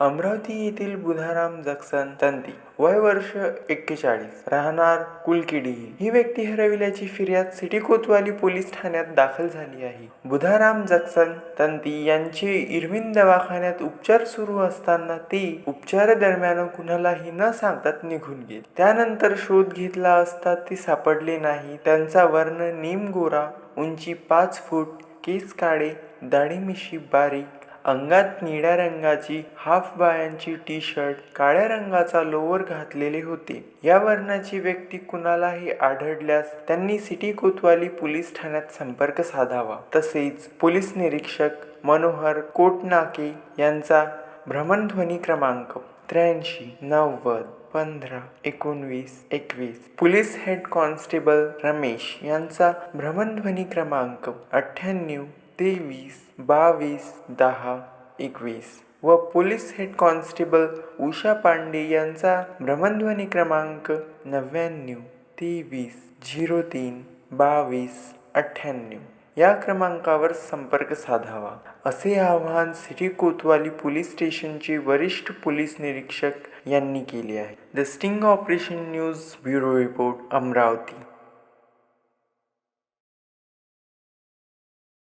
अमरावती येथील बुधाराम जक्सन तंती वय वर्ष एक्केचाळीस राहणार कुलकिडी. ही व्यक्ती हरविल्याची फिर्याद सिटी कोतवाली पोलीस ठाण्यात दाखल झाली आहे. बुधाराम जक्सन तंती यांचे इरविन दवाखान्यात उपचार सुरू असताना ते उपचार दरम्यान कुणालाही न सांगतात निघून गेले. त्यानंतर शोध घेतला असता ते सापडले नाही. त्यांचा वर्ण नीम गोरा उंची पाच फूट केस काळे दाढी मिशी बारीक अंगात निळ्या रंगाची हाफ बायांची टी शर्ट काळ्या रंगाचा लोअर घातलेले होते. या वर्णाची व्यक्ती कुणालाही आढळल्यास त्यांनी सिटी कोतवाली पोलीस ठाण्यात संपर्क साधावा. तसेच पोलीस निरीक्षक मनोहर कोटनाके यांचा भ्रमणध्वनी क्रमांक त्र्याऐंशी नव्वद पंधरा एकोणवीस एकवीस. पोलीस हेड कॉन्स्टेबल रमेश यांचा भ्रमणध्वनी क्रमांक अठ्ठ्याण्णव तेवीस बावीस दहा एकवीस व police head constable Usha Pande यांचा भ्रमणध्वनी क्रमांक नव्याण्णव तेवीस झिरो तीन बावीस अठ्ठ्याण्णव या क्रमांकावर संपर्क साधावा. असे आवाहन सिटी कोतवाली पोलीस स्टेशनचे वरिष्ठ पोलीस निरीक्षक यांनी केले आहे. The sting operation news bureau report Amravati.